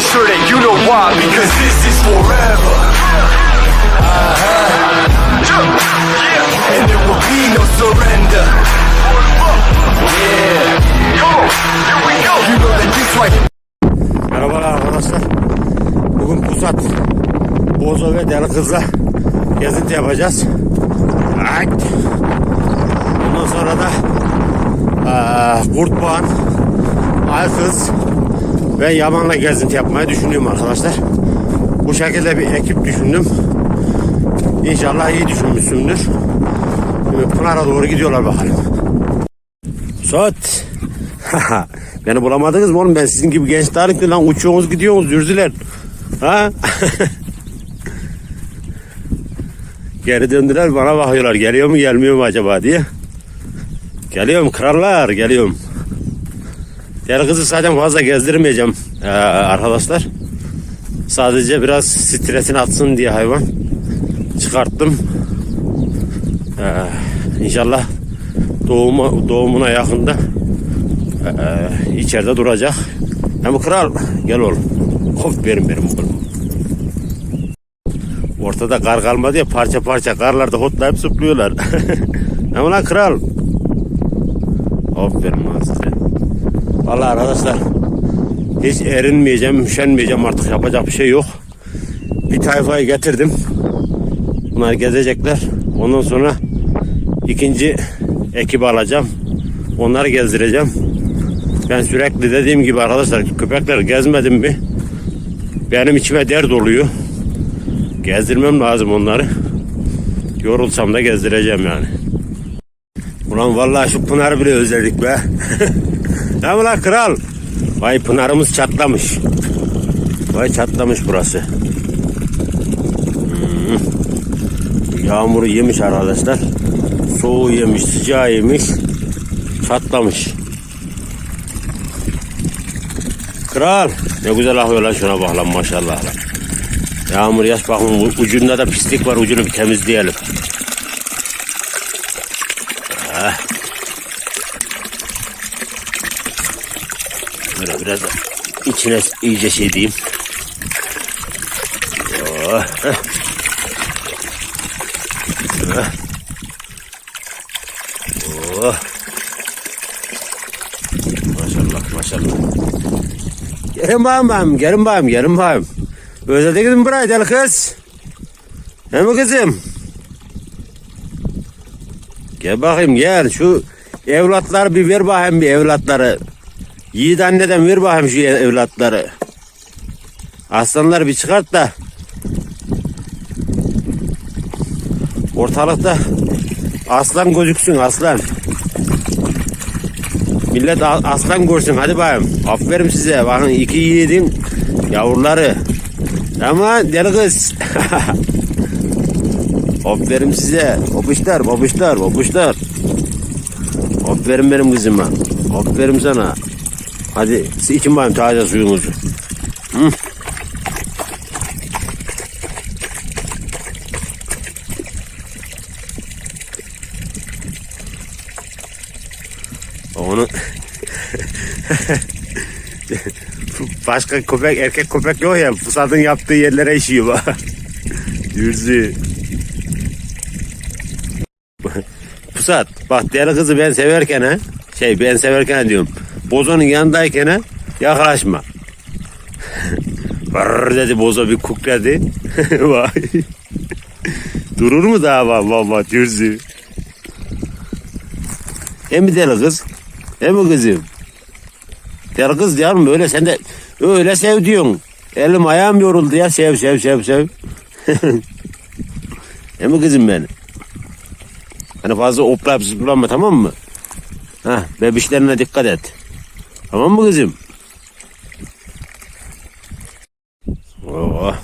making sure that you know why, because this is forever. Uh-huh. And there will be no surrender. Yeah. Arkadaşlar. Bugün Pusat, Bozo ve Deli Kız'la gezinti yapacağız. Ondan sonra da eee Kurtboğan, Aykız ve Yaman'la gezinti yapmayı düşünüyorum arkadaşlar. Bu şekilde bir ekip düşündüm. İnşallah iyi düşünmüşsündür. Pınar'a doğru gidiyorlar bakalım. Suat. Beni bulamadınız mı oğlum? Ben sizin gibi genç değilim lan. Uçuyorsunuz gidiyorsunuz dürzüler. Ha? Geri döndüler bana bakıyorlar. Geliyor mu gelmiyor mu acaba diye. Geliyorum krallar geliyorum. Diğer kızı zaten fazla gezdirmeyeceğim ee, arkadaşlar. Sadece biraz stresini atsın diye hayvan çıkarttım. Ee, inşallah doğuma, doğumuna yakında ee, içeride duracak. Hem kral gel oğlum. Hop benim benim oğlum. Ortada kar kalmadı ya parça parça karlarda hotlayıp zıplıyorlar. Hem lan kral. Aferin lan size. Valla arkadaşlar hiç erinmeyeceğim, üşenmeyeceğim artık yapacak bir şey yok. Bir tayfayı getirdim. Bunlar gezecekler. Ondan sonra ikinci ekibi alacağım. Onları gezdireceğim. Ben sürekli dediğim gibi arkadaşlar köpekler gezmedim mi benim içime dert oluyor. Gezdirmem lazım onları. Yorulsam da gezdireceğim yani. Ulan vallahi şu Pınar'ı bile özledik be. ne mi kral? Vay Pınar'ımız çatlamış. Vay çatlamış burası. Hmm. Yağmuru yemiş arkadaşlar. Soğuğu yemiş, sıcağı yemiş. Çatlamış. Kral. Ne güzel akıyor lan şuna bak lan maşallah lan. Yağmur yaş bakın ucunda da pislik var ucunu bir temizleyelim. Ah. Böyle biraz da içine iyice şey diyeyim. Oh. Oh. Maşallah maşallah. Gelin bakayım, gelin bakayım, gelin bakayım. Özlediniz mi burayı deli kız? He mi kızım? Gel bakayım gel şu evlatları bir ver bakayım bir evlatları. Yiğit anneden ver bakayım şu evlatları. Aslanlar bir çıkart da. Ortalıkta aslan gözüksün aslan. Millet aslan görsün hadi bakayım. Aferin size. Bakın iki yiğidin yavruları. Ama deli kız. Aferin size. Babuşlar, babuşlar, babuşlar. Aferin benim kızıma. Aferin sana. Hadi için bakayım taze suyunuzu. Hı? Onu başka köpek erkek köpek yok ya Pusat'ın yaptığı yerlere işiyor bak. Dürzü. Pusat bak deli kızı ben severken ha şey ben severken diyorum Bozo'nun yanındayken yaklaşma. Brrr dedi Bozo bir kukledi. Vay. Durur mu daha bak baba dürzü. Hem mi deli kız? Hem mi kızım? Deli kız yavrum öyle sen de öyle sev diyorsun. Elim ayağım yoruldu ya sev sev sev sev. Hem mi kızım benim? Hani fazla oplayıp zıplama tamam mı? Hah bebişlerine dikkat et. Tamam mı kızım? Oh.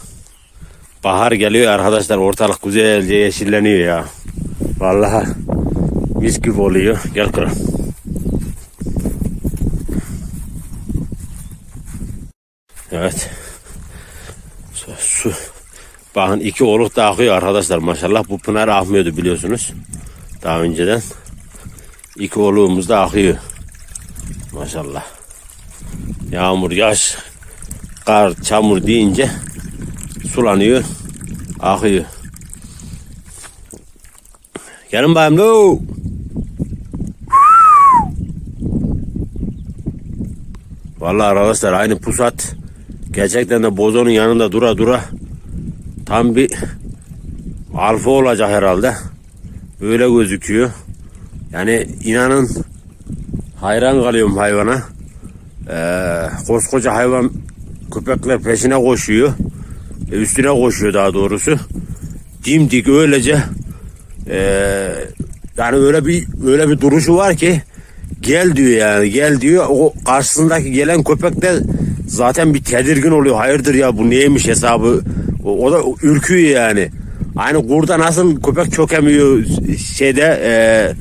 Bahar geliyor arkadaşlar ortalık güzelce yeşilleniyor ya. Vallahi mis gibi oluyor. Gel kral. Evet. Su, su. Bakın iki oluk da akıyor arkadaşlar maşallah. Bu pınar akmıyordu biliyorsunuz. Daha önceden. İki oluğumuz da akıyor. Maşallah. Yağmur, yaş kar, çamur deyince sulanıyor, akıyor. Gelin bayım lo. Vallahi arkadaşlar aynı pusat gerçekten de bozonun yanında dura dura tam bir alfa olacak herhalde. Böyle gözüküyor. Yani inanın hayran kalıyorum hayvana. Ee, koskoca hayvan köpekler peşine koşuyor. E, üstüne koşuyor daha doğrusu. Dimdik öylece ee, yani öyle bir öyle bir duruşu var ki gel diyor yani gel diyor. O karşısındaki gelen köpek de zaten bir tedirgin oluyor. Hayırdır ya bu neymiş hesabı. O, o da ürküyor yani. Aynı kurda nasıl köpek çökemiyor şeyde ee,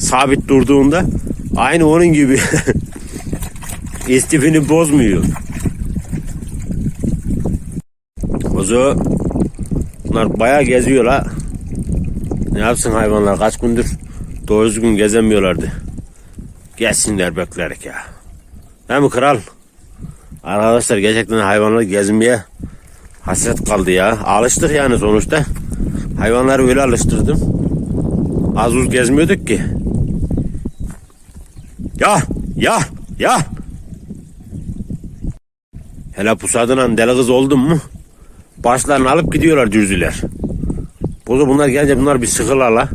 sabit durduğunda. Aynı onun gibi. istifini bozmuyor. Ozo bunlar bayağı geziyor la. Ne yapsın hayvanlar kaç gündür doğru düzgün gezemiyorlardı. Gelsinler beklerik ya. Değil mi kral? Arkadaşlar gerçekten hayvanlar gezmeye hasret kaldı ya. Alıştık yani sonuçta. Hayvanları öyle alıştırdım. Az uz gezmiyorduk ki. Ya ya ya. Hele pusadına deli kız oldun mu? Başlarını alıp gidiyorlar dürzüler. Bozu bunlar gelince bunlar bir sıkılar la.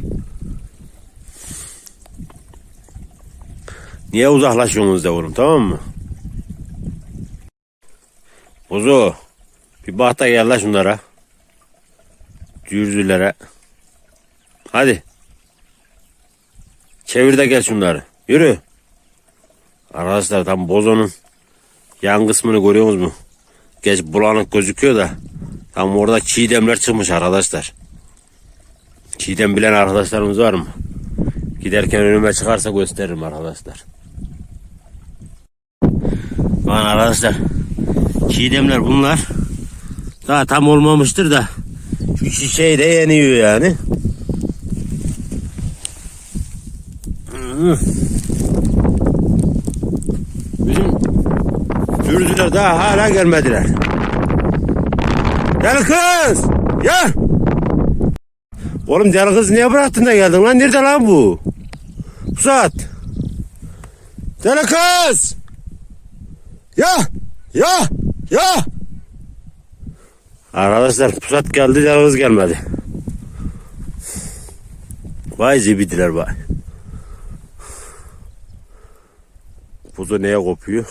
Niye uzaklaşıyorsunuz de oğlum tamam mı? Bozu bir bahta gel la şunlara. Dürzülere. Hadi. Çevir de gel şunları. Yürü. Arkadaşlar tam bozonun yan kısmını görüyorsunuz mu? Geç bulanık gözüküyor da tam orada çiğdemler çıkmış arkadaşlar. Çiğdem bilen arkadaşlarımız var mı? Giderken önüme çıkarsa gösteririm arkadaşlar. Lan arkadaşlar çiğdemler bunlar. Daha tam olmamıştır da şu şişeyi de yeniyor yani. Hı. Dürdüler daha hala gelmediler. Gel kız! Gel! Oğlum deli kız niye bıraktın da geldin lan? Nerede lan bu? Pusat! Deli kız! Ya! Ya! Ya! Arkadaşlar pusat geldi deli kız gelmedi. Vay zibidiler vay. Buzu neye kopuyor?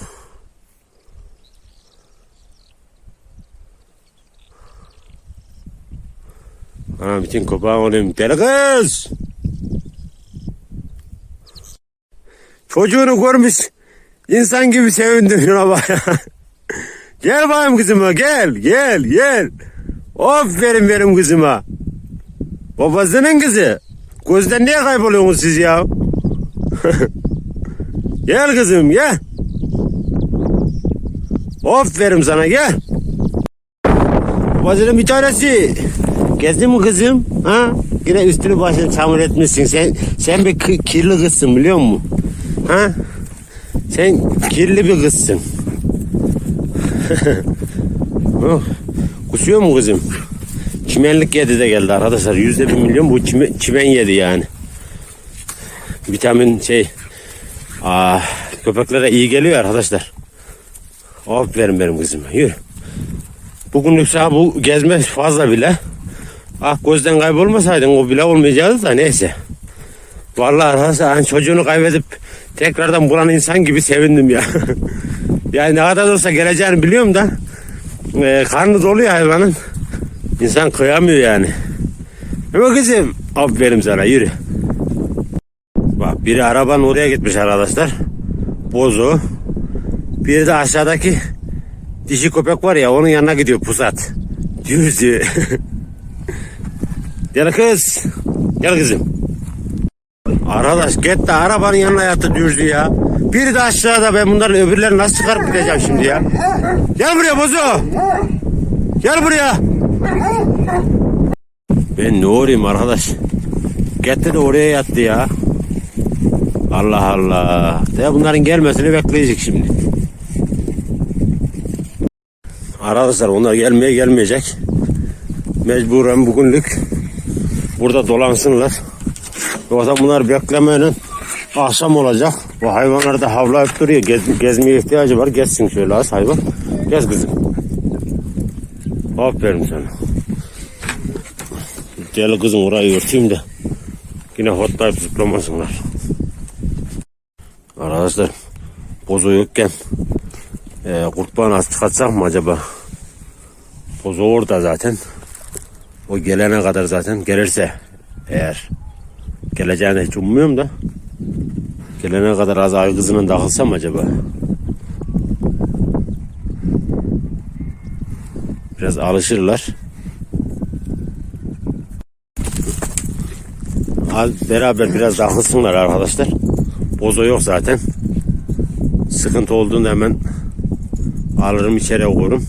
Ana bütün kopağın olayım. Deli kız! Çocuğunu görmüş. insan gibi sevindim şuna bak. gel bakayım kızıma gel gel gel. Aferin benim kızıma. Babasının kızı. Gözden niye kayboluyorsunuz siz ya? gel kızım gel. Aferin sana gel. Babasının bir tanesi. Gezdin mi kızım? Ha? Yine üstünü başını çamur etmişsin. Sen sen bir ki- kirli kızsın biliyor musun? Ha? Sen kirli bir kızsın. oh. Kusuyor mu kızım? Çimenlik yedi de geldi arkadaşlar. Yüzde bir milyon bu çime- çimen yedi yani. Vitamin şey aa, köpeklere iyi geliyor arkadaşlar. Aferin benim kızıma. Yürü. Bugünlük sana bu gezme fazla bile. Ah gözden kaybolmasaydın o bile olmayacaktı da neyse. Vallahi arkadaşlar hani çocuğunu kaybedip tekrardan bulan insan gibi sevindim ya. yani ne kadar olsa geleceğini biliyorum da e, karnı doluyor hayvanın. İnsan kıyamıyor yani. Ama kızım aferin sana yürü. Bak biri arabanın oraya gitmiş arkadaşlar. Bozu. Biri de aşağıdaki dişi köpek var ya onun yanına gidiyor pusat. Düzü. Gel kız. Gel kızım. Arkadaş git de arabanın yanına yattı düzdü ya. Biri de aşağıda ben bunların öbürlerini nasıl çıkarıp gideceğim şimdi ya. Gel buraya bozu. Gel buraya. Ben ne uğrayayım arkadaş. Gitti de oraya yattı ya. Allah Allah. Ya bunların gelmesini bekleyecek şimdi. Arkadaşlar onlar gelmeye gelmeyecek. Mecburen bugünlük burada dolansınlar. Yoksa bunlar beklemeyle akşam olacak. Bu hayvanlar da havlayıp duruyor. Gez, gezmeye ihtiyacı var. Gezsin şöyle az hayvan. Gez kızım. Aferin sana. Gel kızım orayı örteyim de. Yine hotlayıp zıplamasınlar. Arkadaşlar bozo yokken e, kurtbağın az çıkartsak mı acaba? Bozo orada zaten. O gelene kadar zaten gelirse eğer geleceğini hiç ummuyorum da gelene kadar az ay kızının takılsam acaba? Biraz alışırlar. Al, beraber biraz takılsınlar arkadaşlar. Bozo yok zaten. Sıkıntı olduğunda hemen alırım içeri koyarım.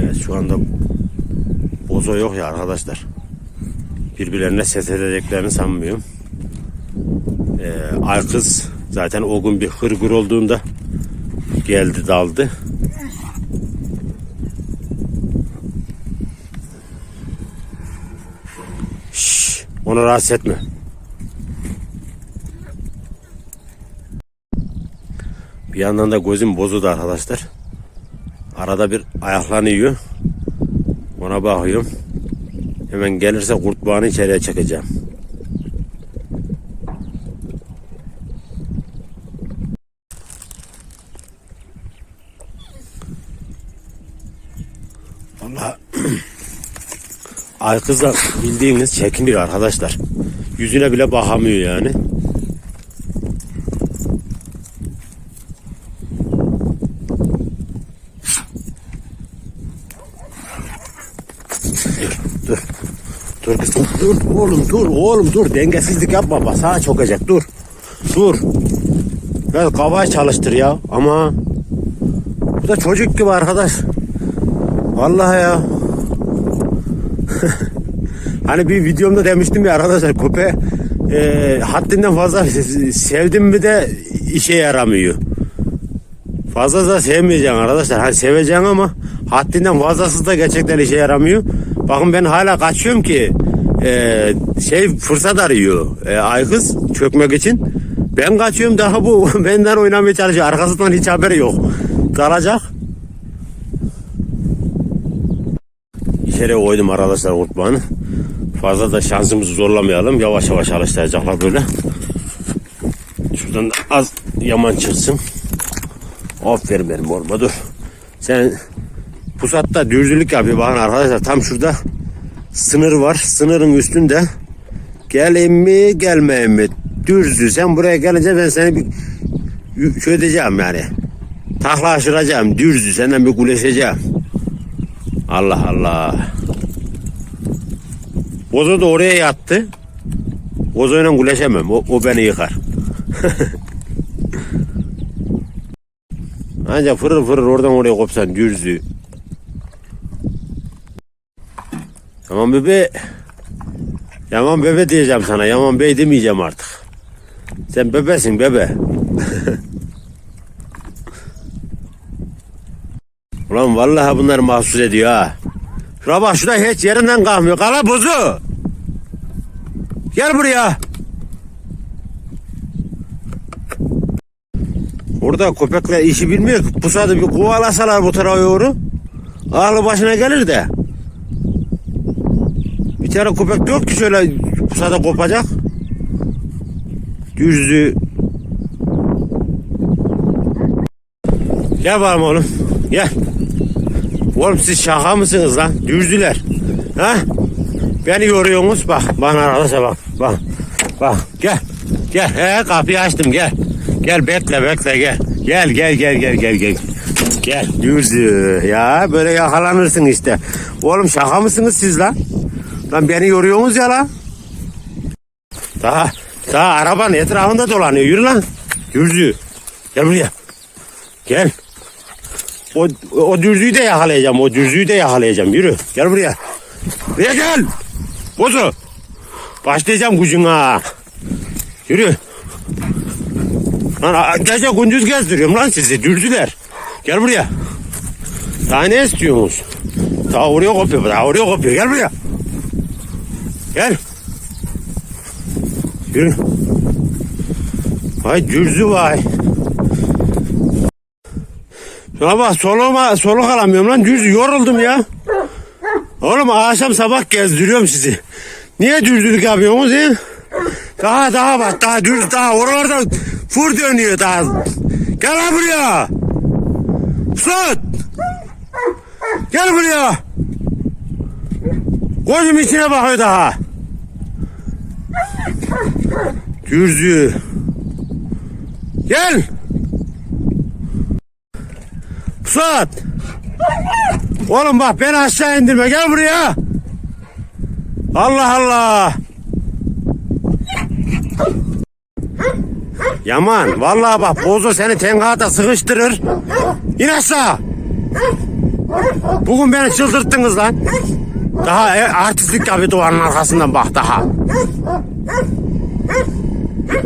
Evet şu anda bozo yok ya arkadaşlar. Birbirlerine ses edeceklerini sanmıyorum. Ee, Aykız zaten o gün bir hırgür olduğunda geldi daldı. Şşş, onu rahatsız etme. Bir yandan da gözüm bozuldu arkadaşlar. Arada bir ayaklanıyor. Ona bakıyorum. Hemen gelirse kurtbağını içeriye çekeceğim. Vallahi Ay kız da bildiğiniz çekiniyor arkadaşlar. Yüzüne bile bakamıyor yani. Dur, dur. Dur oğlum dur oğlum dur dengesizlik yapma bak sağa çökecek dur. Dur. Biraz kafayı çalıştır ya ama bu da çocuk gibi arkadaş. Vallahi ya. Hani bir videomda demiştim ya arkadaşlar köpe e, haddinden fazla sevdim mi de işe yaramıyor. Fazla da sevmeyeceksin arkadaşlar. Hani seveceksin ama haddinden fazlası da gerçekten işe yaramıyor. Bakın ben hala kaçıyorum ki e, şey fırsat arıyor. E, Aykız çökmek için. Ben kaçıyorum daha bu benden oynamaya çalışıyor. Arkasından hiç haberi yok. Kalacak. İçeri koydum arkadaşlar kurtbağını. Fazla da şansımızı zorlamayalım. Yavaş yavaş alıştıracaklar böyle. Şuradan da az yaman çıksın. Aferin benim oğluma dur. Sen pusatta dürzülük yapıyor bakın arkadaşlar. Tam şurada sınır var. Sınırın üstünde geleyim mi gelmeyeyim mi? Dürzü sen buraya gelince ben seni bir şey yani. Takla aşıracağım. Dürzü senden bir güleşeceğim. Allah Allah. Bozo da oraya yattı. Bozoyla güleşemem. O, o beni yıkar. Ancak fırır fırır oradan oraya kopsan dürzü. Yaman bebe. Yaman bebe diyeceğim sana. Yaman bey demeyeceğim artık. Sen bebesin bebe. Ulan vallahi bunlar mahsus ediyor ha. Şuna bak şurada hiç yerinden kalkmıyor. Kala buzu. Gel buraya. Orada köpekler işi bilmiyor ki. Pusadı bir kovalasalar bu tarafa doğru. Ağlı başına gelir de. Tane köpek yok ki şöyle pusada kopacak. Düzlü. Gel bakalım oğlum. Gel. Oğlum siz şaka mısınız lan? Düzdüler. Ha? Beni yoruyorsunuz. Bak bana arkadaşa bak. Bak. Bak gel. Gel. He kapıyı açtım gel. Gel bekle bekle gel. Gel gel gel gel gel gel. Gel düzdü. Ya böyle yakalanırsın işte. Oğlum şaka mısınız siz lan? Lan beni yoruyorsunuz ya lan. Daha daha arabanın etrafında dolanıyor. Yürü lan. Düzdü. Gel buraya. Gel. O, o dürzüyü de yakalayacağım. O dürzüyü de yakalayacağım. Yürü. Gel buraya. Buraya gel. Bozu. Başlayacağım ha. Yürü. Lan gece gündüz gezdiriyorum lan sizi dürdüler. Gel buraya. Daha ne istiyorsunuz? Daha oraya kopuyor, daha oraya kopuyor. Gel buraya. Gel. Yürü. Vay dürzü vay. Şuna bak soluma, soluk alamıyorum lan dürzü yoruldum ya. Oğlum akşam sabah gezdiriyorum sizi. Niye dürzülük yapıyorsunuz he? Daha daha bak daha düz daha oralarda fır dönüyor daha. Gel buraya. Sut. Gel buraya. Gözüm içine bakıyor daha. Dürzü. Gel. Suat. Oğlum bak beni aşağı indirme gel buraya. Allah Allah. Yaman vallahi bak bozo seni tenkata sıkıştırır. İn aşağı. Bugün beni çıldırttınız lan. Daha e, artistlik yapıyor duvarın arkasından bak daha.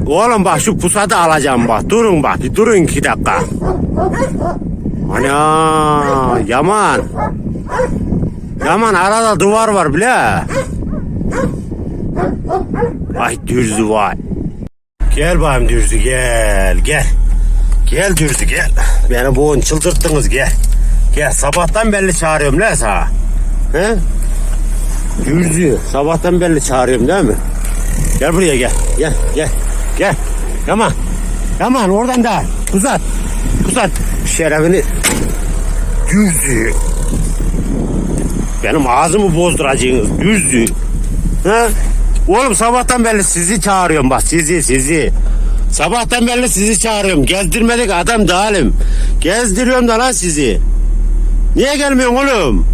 Oğlum bak şu pusatı alacağım bak. Durun bak. Durun iki dakika. Ana Yaman. Yaman arada duvar var bile. Ay dürzü vay. Gel bakayım dürzü gel gel. Gel dürzü gel. Beni boğun çıldırttınız gel. Gel sabahtan belli çağırıyorum ne sana. He? Dürzü sabahtan belli çağırıyorum değil mi? Gel buraya gel. Gel gel. Gel. Yaman. Yaman oradan da. Uzat. Uzat. Şerefini. Dürzü. Benim ağzımı bozduracaksınız. Dürzü. Ha? Oğlum sabahtan beri sizi çağırıyorum bak sizi sizi. Sabahtan beri sizi çağırıyorum. Gezdirmedik adam değilim. Gezdiriyorum da lan sizi. Niye gelmiyorsun oğlum?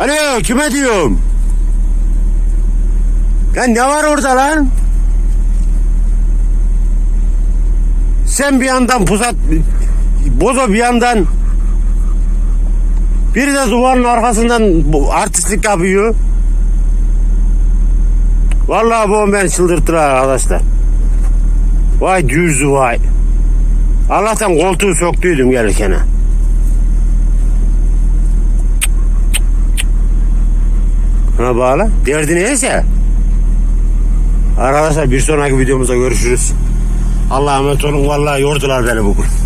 Alo kime diyorum? Lan ne var orada lan? Sen bir yandan pusat bozo bir yandan biri de duvarın arkasından artistlik yapıyor. Vallahi bu beni çıldırtır arkadaşlar. Vay dürzü vay. Allah'tan koltuğu soktuydum gelirken. Ha bağla. Derdi neyse. Arkadaşlar bir sonraki videomuzda görüşürüz. Allah'a emanet olun. Vallahi yordular beni bugün.